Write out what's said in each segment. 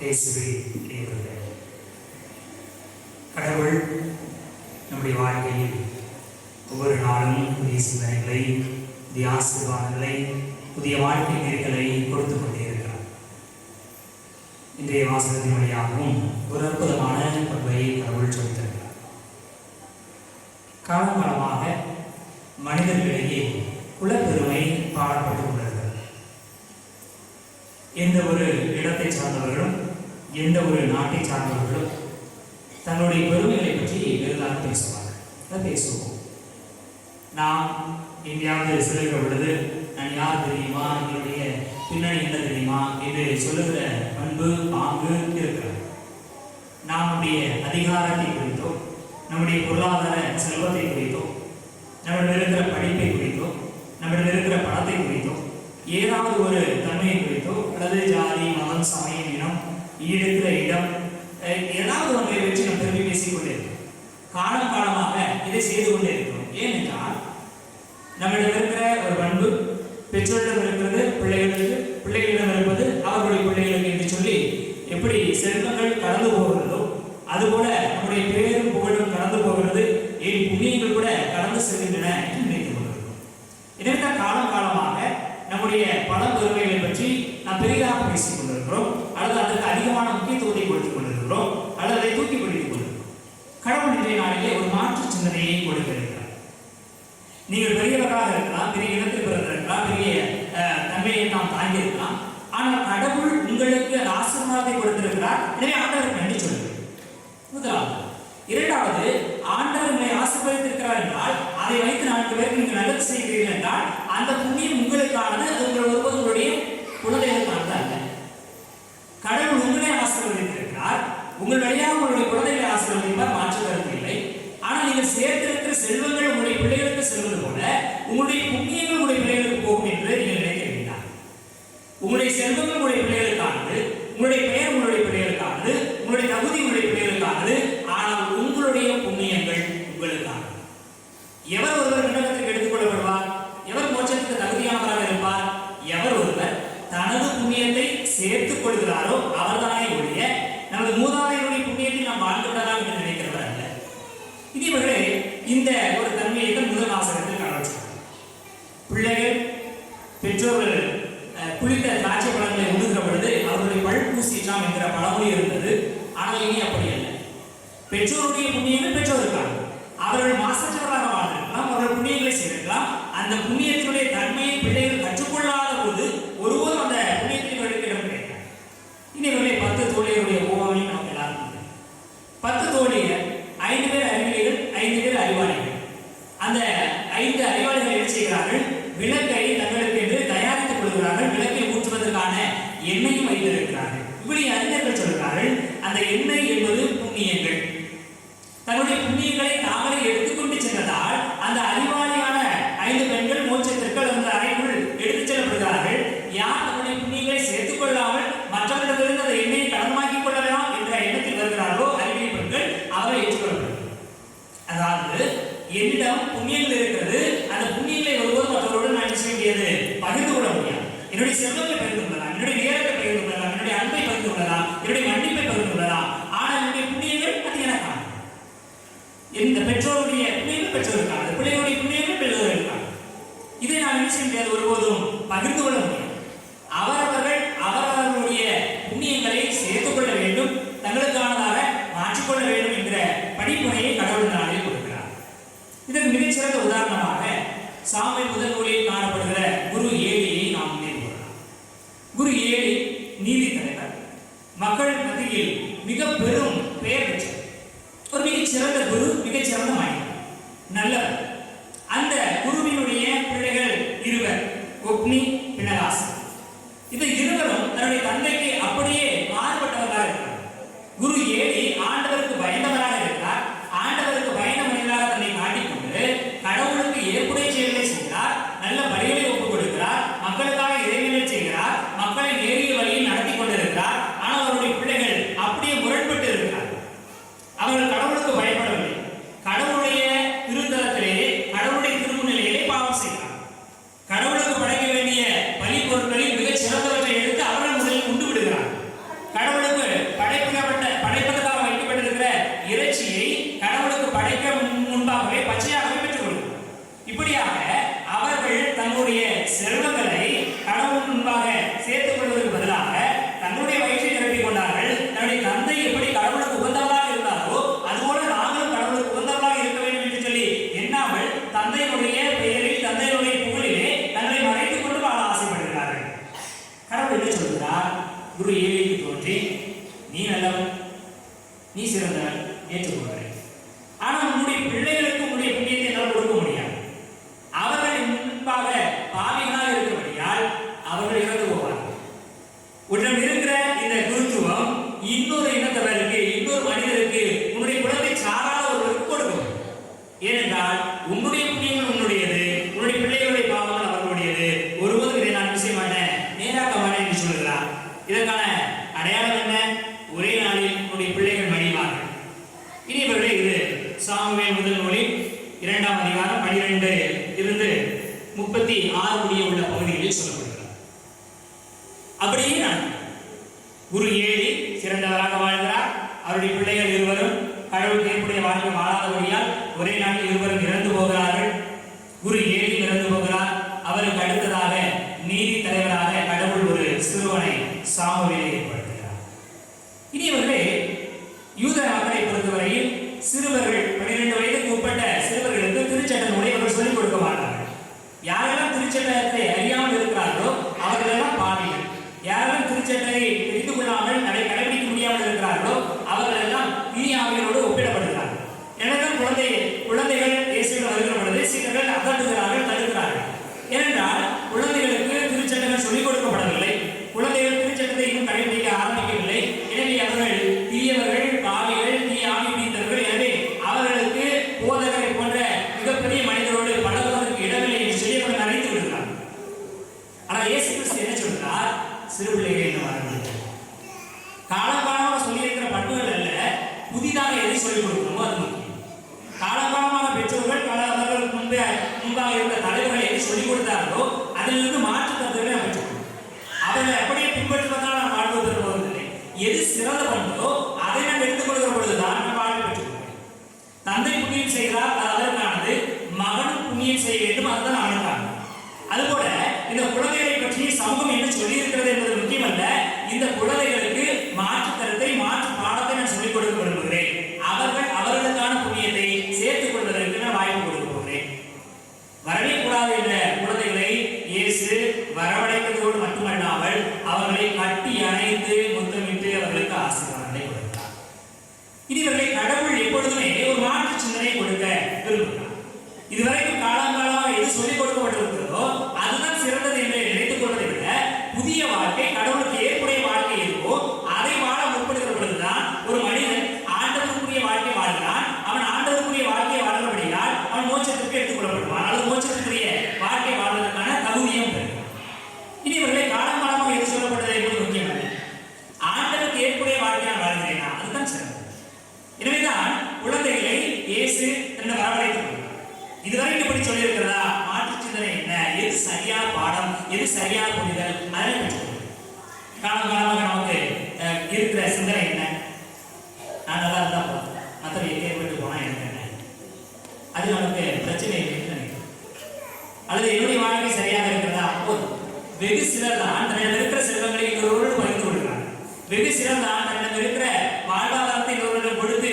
இயேசுவே கடவுள் நம்முடைய வாழ்க்கையில் ஒவ்வொரு நாளும் புதிய சிந்தனைகளை புதிய ஆசீர்வாதங்களை புதிய வாழ்க்கை நெறிகளை கொடுத்து கொண்டே இருக்கிறார். இன்றைய வாசகத்தின் வழியாகவும் ஒரு அற்புதமான பண்பை கடவுள் சொல்லித்திருக்கிறார் காலங்காலமாக மனிதர்களிடையே குலப்பெருமை பாடப்பட்டு கொண்டிருக்கிறது. எந்த ஒரு இடத்தை சார்ந்தவர்களும் எந்த ஒரு நாட்டை சார்ந்தவர்களும் தன்னுடைய பெருமைகளை பற்றி பெரிதாக பேசுவார்கள். பேசுவோம். நாம் எங்கேயாவது செல்கிற பொழுது நான் யார் தெரியுமா? என்னுடைய பின்னணி என்ன தெரியுமா? என்று சொல்லுகிற பண்பு பாங்கு இருக்கிறது. நம்முடைய அதிகாரத்தை குறித்தோ நம்முடைய பொருளாதார செல்வத்தை குறித்தோ நம்மிடம் இருக்கிற படிப்பை குறித்தோ நம்மிடம் இருக்கிற பணத்தை குறித்தோ ஏதாவது ஒரு தன்மையை குறித்தோ அல்லது ஜாதி மதம் சமயம் இனம் இருக்கிற இடம் அஹ், ஏதாவது ஒன்றை வச்சு நாம் பெருமை பேசிக் கொண்டே இருக்கிறோம் காலம் காலமாக இதை செய்து கொண்டே இருக்கிறோம் ஏனென்றால் நம்மிடம் இருக்கிற ஒரு பண்பு பெற்றோரிடம் இருக்கிறது பிள்ளைகளுக்கு பிள்ளைகளிடம் இருப்பது அவர்களுடைய பிள்ளைகளுக்கு என்று சொல்லி எப்படி செல்வங்கள் கடந்து போகிறதோ அதுபோல நம்முடைய பேரும் புகழும் கடந்து போகிறது என் புண்ணியங்கள் கூட கடந்து செல்கின்றன என்று நினைத்துக் கொண்டிருக்கிறோம் இதற்காக காலம் காலமாக நம்முடைய பல பெருமைகளை பற்றி நாம் பெரிதாக பேசிக் கொண்டிருக்கிறோம். அல்லது அதற்கு அதிகமான முக்கியத்துவத்தை கொடுத்துக் கொண்டிருக்கிறோம். அல்லது அதை தூக்கி பிடித்துக் கொண்டிருக்கிறோம். கடவுள் இன்றைய நாளிலே ஒரு மாற்று சிந்தனையை கொடுக்கிறது. நீங்கள் பெரியவராக இருக்கலாம் பெரிய இடத்தில் பிறந்திருக்கலாம் பெரிய தன்மையை நாம் தாங்கியிருக்கலாம் ஆனால் கடவுள் உங்களுக்கு அந்த ஆசீர்வாதத்தை கொடுத்திருக்கிறார். எனவே ஆண்டவர் நன்றி சொல்லுங்கள். முதலாவது இரண்டாவது தனது புண்ணியத்தை சேர்த்துக் கொள்கிறாரோ அவர்தானே ஒழிய நமது மூதாதையருடைய புண்ணியத்தை நாம் வாழ்ந்து விடலாம் என்று நினைக்கிறவர் அல்ல. இனிவர்களே இந்த ஒரு தன்மையை தான் முதல் ஆசிரியத்தில் காண பிள்ளைகள் பெற்றோர்கள் குளித்த திராட்சை பழங்களை உடுகிற பொழுது அவருடைய பல் என்கிற பழமொழி இருந்தது. ஆனால் இனி அப்படி அல்ல. பெற்றோருடைய புண்ணியங்கள் பெற்றோருக்கான அவர்கள் പകർന്നുകൊണ്ട് இருவர் ஒப்னி இது இருவரும் தன்னுடைய தந்தைக்கு குரு ஏழைக்கு தோன்றி நீ நல்லவன் நீ சிறந்தவன் ஏற்றுக்கொள்வார் ஆனால் உன்னுடைய பிள்ளைகளுக்கு ஆதியே உள்ள பகுதியிலே சொல்லப்படுகிறார். அப்படியே குரு ஏழு சிறந்தவராக வாழ்கிறார். அவருடைய பிள்ளைகள் இருவரும் கடவுள் ஏற்புடைய வாழ்க்கை வாழாதபடியால் ஒரே நாட்டில் இருவரும் இறந்து போகிறார்கள். குரு ஏழி இறந்து போகிறார். அவருக்கு அடுத்ததாக நீதி தலைவராக கடவுள் ஒரு சிறுவனை சாமுவேல் ஏற்படுகிறார் முன்பாக இருந்த தலைவர்கள் என்ன சொல்லிக் கொடுத்தார்களோ அதிலிருந்து மாற்று கருத்துக்களை நம்ம சொல்லணும் அவர்களை அப்படியே பின்பற்றுவதால் நாம் வாழ்வு பெறுவதில்லை எது சிறந்த பண்போ அதை நாம் எடுத்துக்கொள்கிற பொழுதுதான் நாம் வாழ்வு பெற்றுக்கொள்வோம் தந்தை புண்ணியம் செய்தால் அது அதற்கானது மகனும் புண்ணியம் செய்ய வேண்டும் அதுதான் அவனுக்கான அதுபோல இந்த குழந்தைகளை பற்றி சமூகம் என்ன சொல்லியிருக்கிறது என்பது முக்கியமல்ல. இந்த குழந்தைகளை அல்லது என்னுடைய வாழ்க்கை சரியாக இருக்கிறதா? போதும். வெகு சிலர் தான் தன்னிடம் இருக்கிற செல்வங்களை இன்னொருவரோடு பகிர்ந்து கொள்கிறார் வெகு சிலர் தான் தன்னிடம் இருக்கிற வாழ்வாதாரத்தை இன்னொருவர்கள் கொடுத்து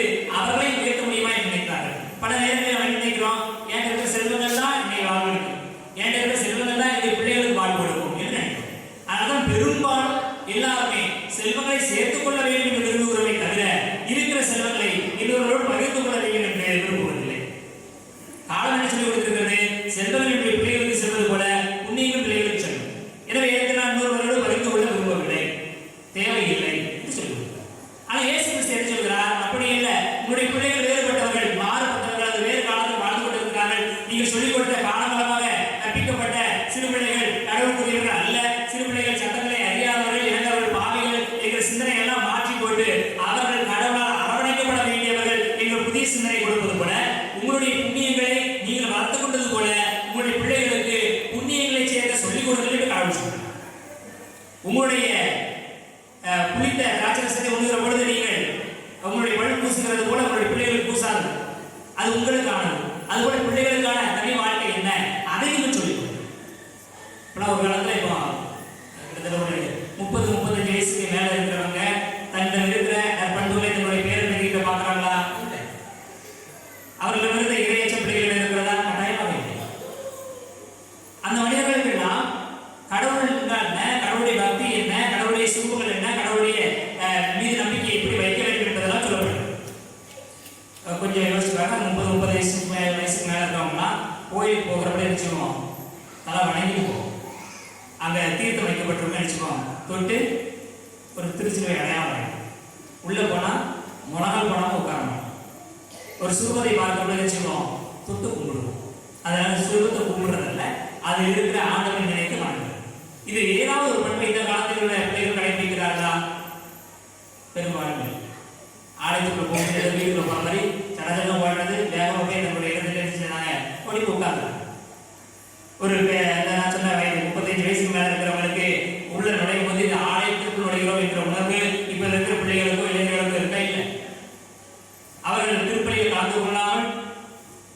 அவர்களிடமிருந்து சுவரை சுருவத்தை பார்க்க பொழுது வச்சுக்கோம் தொட்டு கும்பிடுவோம். அதாவது சுவத்தை கும்பிடுறதில்ல. அது இருக்கிற ஆண்டவன் நினைத்து வணங்குறது இது ஏதாவது ஒரு பண்பை இந்த காலத்தில் உள்ள பிள்ளைகள் கடைபிடிக்கிறார்களா? பெரும்பாலும். ஆலயத்துக்குள்ள போகும்போது வீட்டுக்குள்ள போன மாதிரி சடஜகம் வாழ்றது வேகமாக போய் நம்மளுடைய இடத்துல என்ன செய்றாங்க ஓடி போய் ஒரு நான் சொன்ன வயது முப்பத்தஞ்சு வயசுக்கு மேல இருக்கிறவங்களுக்கு உள்ள நுழையும் போது இந்த ஆலயத்துக்குள் நுழைகிறோம் என்ற உணர்வு இப்ப இருக்கிற பிள்ளைகளுக்கோ இளைஞர்களுக்கோ இருக்கா இல்லை அவர்கள் திருப்பலியில் கலந்து கொள்ளாமல்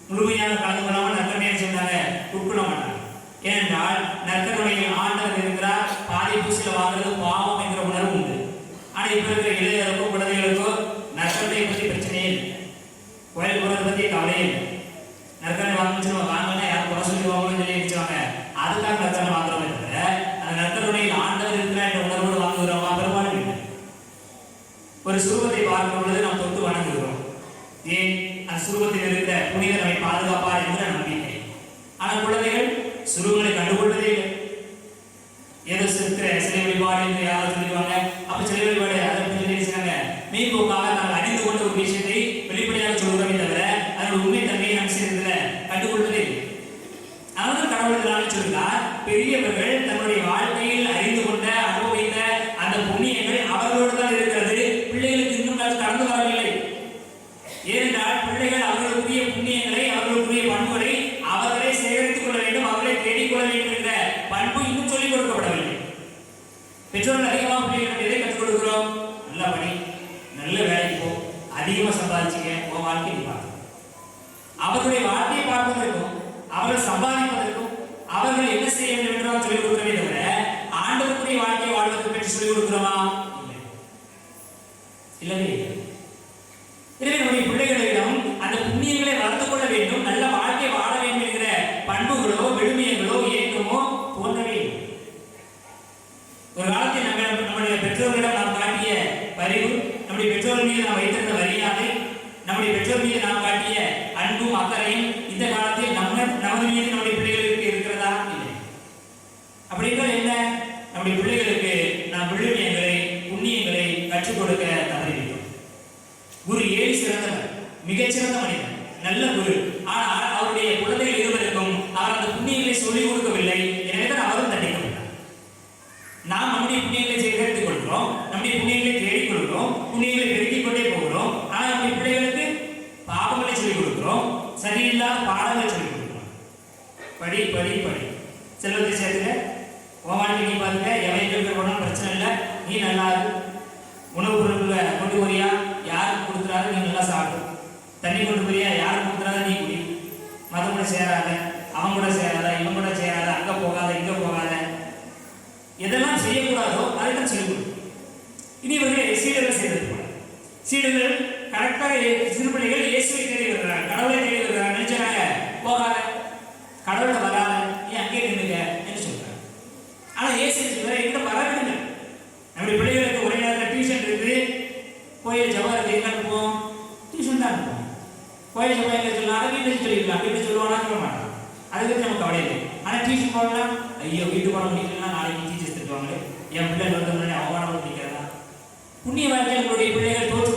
முழுமையாக கலந்து கொள்ளாமல் நற்கனையை செய்தாங்க உட்கொள்ள மாட்டாங்க ஏனென்றால் நற்கனுடைய ஆண்டவர் இருக்கிறார். பாதி பூசில வாங்குறது பாவம் என்கிற உணர்வு உண்டு. ஆனால் இப்போ இருக்கிற இளைஞருக்கோ குழந்தைகளுக்கோ நற்கனை பற்றி பிரச்சனையே இல்லை. கோயில் போறதை பற்றி கவலையே இல்லை. நற்கனை நம்ம வாங்கினா யாரும் குறை சொல்லிடுவாங்கன்னு சொல்லி வச்சாங்க அதுக்காக நற்கனை வாங்குறோம் தவிர அந்த நற்கனுடைய ஆண்டவர் இருக்கிற என்ற உணர்வோடு வாங்குகிறோமா? பெரும்பாலும் இல்லை. ஒரு சுருவத்தை பார்க்கும் பொழுது நம்ம ஏன் அந்த சுரூபத்தில் இருக்கிற புனிதர் நம்மை பாதுகாப்பார் என்ற நம்பிக்கை ஆனால் குழந்தைகள் சுரூபங்களை கண்டுகொள்வதே இல்லை. ஏதோ இருக்கிற சிலை வழிபாடு என்று யாரும் சொல்லிடுவாங்க. அப்ப சிலை வழிபாடு அதை பற்றி சொல்லி சொன்னாங்க மீன்போக்காக நாங்கள் அறிந்து கொண்ட ஒரு விஷயத்தை வெளிப்படையாக சொல்கிறோமே தவிர அதோட உண்மை தன்மையை நாம் சேர்ந்ததுல கண்டுகொள்வதே இல்லை அதனால கடவுள் இதனால சொல்கிறார் பெரியவர்கள் தன்னுடைய வாழ்க்கையில் அறிந்து கொண்ட அனுபவித்த அந்த புண்ணியங்கள் அவர்களோடு தான் இருக்கிறது பிள்ளைகளுக்கு இன்னும் அது கடந்து வரவில்லை ஏனென்றால் பிள்ளைகள் அவர்களுக்குரிய புண்ணியங்களை அவர்களுக்குரிய பண்புகளை அவர்களே சேகரித்துக் கொள்ள வேண்டும் அவர்களே தேடிக்கொள்ள வேண்டும் என்ற பண்பு இன்னும் சொல்லிக் கொடுக்கப்படவில்லை. பெற்றோர்கள் அதிகமாக பிள்ளைகளுக்கு எதை கற்றுக் கொடுக்கிறோம்? நல்லா பணி நல்ல வேலைக்கு போ அதிகமாக சம்பாதிச்சுங்க உன் வாழ்க்கையை நீ பார்த்து அவர்களுடைய வாழ்க்கையை பார்ப்பதற்கும் அவர்கள் சம்பாதிப்பதற்கும் அவர்கள் என்ன செய்ய வேண்டும் என்று சொல்லிக் கொடுக்கிறோமே தவிர ஆண்டவருக்குரிய வாழ்க்கையை வாழ்வதற்கு பற்றி சொல்லிக் கொடுக்கிறோமா இல்லை இல்லவே இல்லை எனவே நம்முடைய பிள்ளைகளிடம் அந்த புண்ணியங்களை வளர்த்து கொள்ள வேண்டும் நல்ல வாழ்க்கை வாழ வேண்டும் என்கிற பண்புகளோ விழுமியங்களோ ஏக்கமோ தோன்றவே இல்லை ஒரு காலத்தில் நம்ம நம்முடைய பெற்றோர்களிடம் நாம் காட்டிய பரிவு நம்முடைய பெற்றோர்கள் மீது நாம் வைத்திருந்த மரியாதை நம்முடைய பெற்றோர் மீது நாம் காட்டிய அன்பும் அக்கறையும் இந்த காலத்தில் நம்ம நமது மீது நம்முடைய பிள்ளைகளுக்கு இருக்கிறதா இல்லை அப்படி என்றால் என்ன நம்முடைய பிள்ளைகளுக்கு நாம் விழுமியங்களை புண்ணியங்களை கற்றுக் கொடுக்க தவறிவிட்டோம் குரு ஏழு சிறந்தவர் மிகச்சிறந்த மனிதன் நல்ல குரு. ஆனால் அவருடைய குழந்தைகள் இருவருக்கும் அவர் அந்த புண்ணியங்களை சொல்லிக் கொடுக்கவில்லை. எனவே தான் அவரும் தண்டிக்கப்பட்டார் நாம் நம்முடைய புண்ணியங்களை சேகரித்துக் கொள்கிறோம் நம்முடைய புண்ணியங்களை தேடிக் கொள்கிறோம் புண்ணியங்களை பெருக்கிக் கொண்டே போகிறோம் ஆனால் நம்முடைய பிள்ளைகளுக்கு பாவங்களை சொல்லிக் கொடுக்கிறோம் சரியில்லாத பாடங்களை சொல்லிக் கொடுக்கிறோம் படி படி படி செல்வத்தை சேர்த்துக்க உன் வாழ்க்கை நீ பாருங்க எவன் எங்க போனாலும் பிரச்சனை இல்லை நீ நல்லா இரு உணவு பொருட்களை கொண்டு போறியா யாருக்கு கொடுக்குறாரு நீ நல்லா சாப்பிடு. தண்ணி கொண்டு போறியா? யார் கொடுக்குறாரு நீ குடி. மதம் கூட சேராத அவன் கூட சேராத இவன் கூட சேராத அங்க போகாத இங்க போகாத. எதெல்லாம் செய்யக்கூடாதோ அதெல்லாம் தான் சொல்லிக் இனி இவர்கள் சீடர்கள் செய்திருப்பாங்க சீடர்கள் கரெக்டாக சிறு பிள்ளைகள் இயேசுவை தேடி வருகிறாங்க கடவுளை தேடி வருகிறாங்க நினைச்சாங்க போகாத. கடவுளை வராத. நீ அங்கே நின்றுங்க என்று சொல்றாங்க. ஆனா இயேசு சொல்றாரு எங்கிட்ட வர விடுங்க நம்முடைய பிள்ளைகளுக்கு ஒரே நேரத்தில் டியூஷன் இருக்குது கோயில் ஜவாரத்தை அனுப்புவோம் டியூஷன் தான் அனுப்புவோம் கோயில் ஜவா எங்க சொல்லலாம் வீட்டில் சொல்லிக்கலாம் வீட்டில் சொல்லுவானா? சொல்ல மாட்டான் அதை பற்றி நமக்கு கவலை இல்லை. ஆனால் டியூஷன் போகலாம் ஐயோ வீட்டு போட முடியலன்னா நாளைக்கு டீச்சர்ஸ் திட்டுவாங்க என் பிள்ளைகள் வந்து முன்னாடி அவமானம் பண்ணிக்கிறதா புண்ணிய வாழ்க்கையில் உங்களுடைய பிள்ளைகள் தோற்று